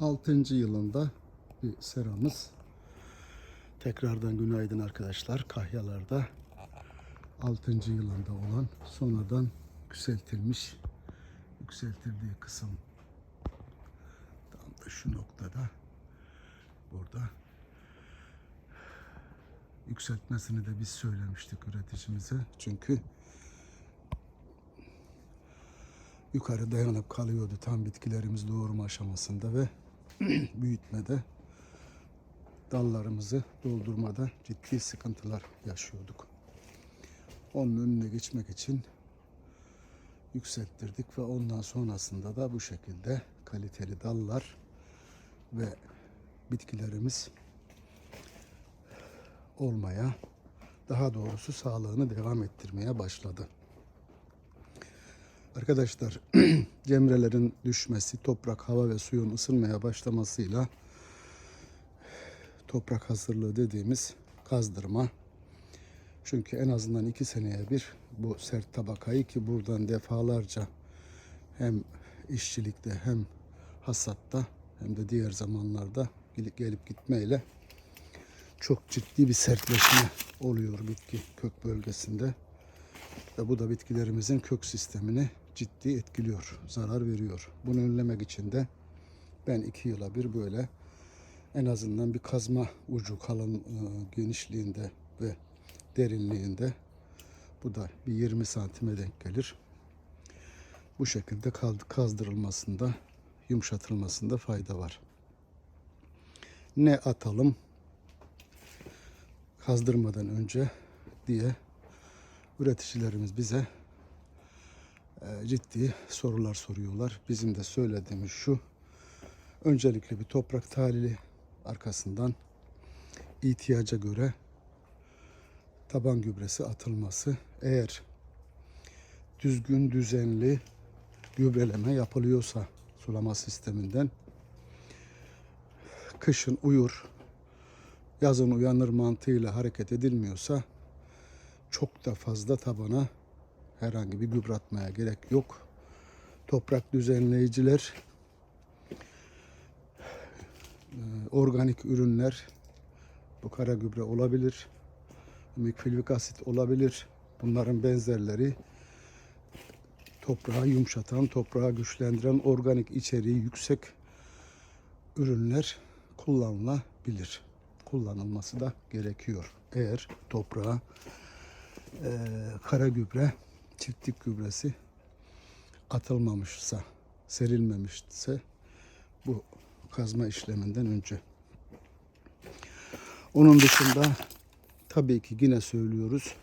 6. yılında bir seramız. Tekrardan günaydın arkadaşlar. Kahyalarda 6. yılında olan sonradan yükseltilmiş yükseltildiği kısım tam da şu noktada burada yükseltmesini de biz söylemiştik üreticimize. Çünkü yukarı dayanıp kalıyordu tam bitkilerimiz doğurma aşamasında ve büyütmede dallarımızı doldurmada ciddi sıkıntılar yaşıyorduk. Onun önüne geçmek için yükselttirdik ve ondan sonrasında da bu şekilde kaliteli dallar ve bitkilerimiz olmaya, daha doğrusu sağlığını devam ettirmeye başladı. Arkadaşlar cemrelerin düşmesi, toprak, hava ve suyun ısınmaya başlamasıyla toprak hazırlığı dediğimiz kazdırma. Çünkü en azından iki seneye bir bu sert tabakayı ki buradan defalarca hem işçilikte hem hasatta hem de diğer zamanlarda gelip, gitmeyle çok ciddi bir sertleşme oluyor bitki kök bölgesinde. Ve bu da bitkilerimizin kök sistemini ciddi etkiliyor, zarar veriyor. Bunu önlemek için de ben iki yıla bir böyle en azından bir kazma ucu kalın e, genişliğinde ve derinliğinde bu da bir 20 santime denk gelir. Bu şekilde kazdırılmasında, yumuşatılmasında fayda var. Ne atalım kazdırmadan önce diye üreticilerimiz bize ciddi sorular soruyorlar. Bizim de söylediğimiz şu. Öncelikle bir toprak tahlili arkasından ihtiyaca göre taban gübresi atılması. Eğer düzgün, düzenli gübreleme yapılıyorsa sulama sisteminden kışın uyur, yazın uyanır mantığıyla hareket edilmiyorsa çok da fazla tabana herhangi bir gübre atmaya gerek yok. Toprak düzenleyiciler, e, organik ürünler, bu kara gübre olabilir, mikfilvik asit olabilir. Bunların benzerleri toprağı yumuşatan, toprağı güçlendiren, organik içeriği yüksek ürünler kullanılabilir. Kullanılması da gerekiyor. Eğer toprağa e, kara gübre, çiftlik gübresi atılmamışsa, serilmemişse bu kazma işleminden önce. Onun dışında tabii ki yine söylüyoruz.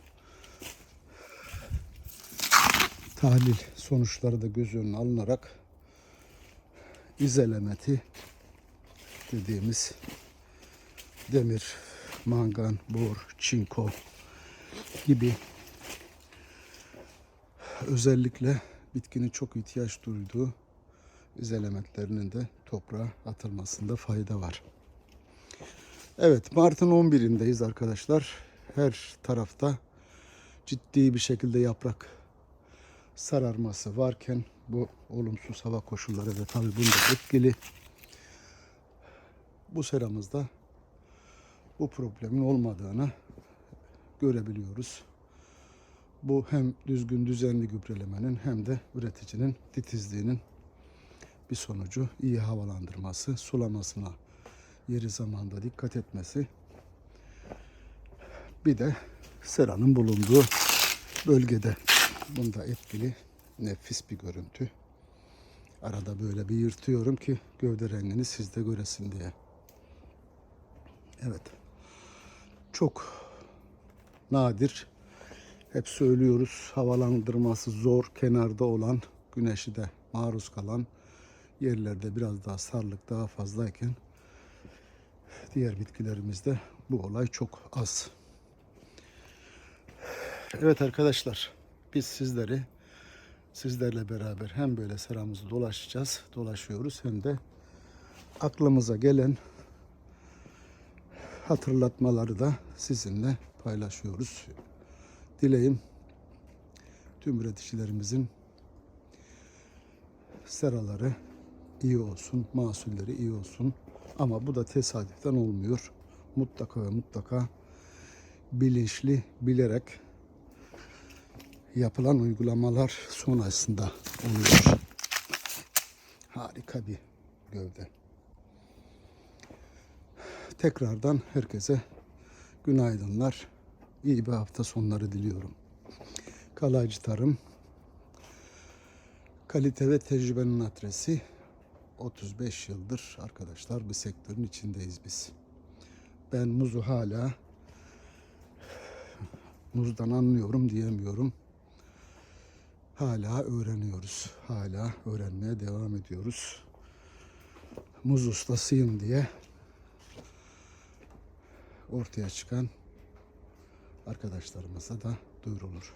Tahlil sonuçları da göz önüne alınarak izelemeti dediğimiz demir, mangan, bor, çinko gibi özellikle bitkinin çok ihtiyaç duyduğu izelementlerinin de toprağa atılmasında fayda var. Evet Mart'ın 11'indeyiz arkadaşlar. Her tarafta ciddi bir şekilde yaprak sararması varken bu olumsuz hava koşulları da tabii bunda etkili. Bu seramızda bu problemin olmadığını görebiliyoruz. Bu hem düzgün düzenli gübrelemenin hem de üreticinin titizliğinin bir sonucu iyi havalandırması, sulamasına yeri zamanda dikkat etmesi. Bir de seranın bulunduğu bölgede bunda etkili nefis bir görüntü. Arada böyle bir yırtıyorum ki gövde rengini siz de göresin diye. Evet. Çok nadir. Hep söylüyoruz havalandırması zor, kenarda olan, güneşi de maruz kalan yerlerde biraz daha sarlık daha fazlayken diğer bitkilerimizde bu olay çok az. Evet arkadaşlar biz sizleri sizlerle beraber hem böyle seramızı dolaşacağız, dolaşıyoruz hem de aklımıza gelen hatırlatmaları da sizinle paylaşıyoruz. Dileğim tüm üreticilerimizin seraları iyi olsun, mahsulleri iyi olsun. Ama bu da tesadüften olmuyor. Mutlaka ve mutlaka bilinçli, bilerek yapılan uygulamalar sonrasında oluyor. Harika bir gövde. Tekrardan herkese günaydınlar. İyi bir hafta sonları diliyorum. Kalaycı Tarım kalite ve tecrübenin adresi 35 yıldır arkadaşlar bu sektörün içindeyiz biz. Ben muzu hala muzdan anlıyorum diyemiyorum. Hala öğreniyoruz. Hala öğrenmeye devam ediyoruz. Muz ustasıyım diye ortaya çıkan arkadaşlarımıza da duyurulur.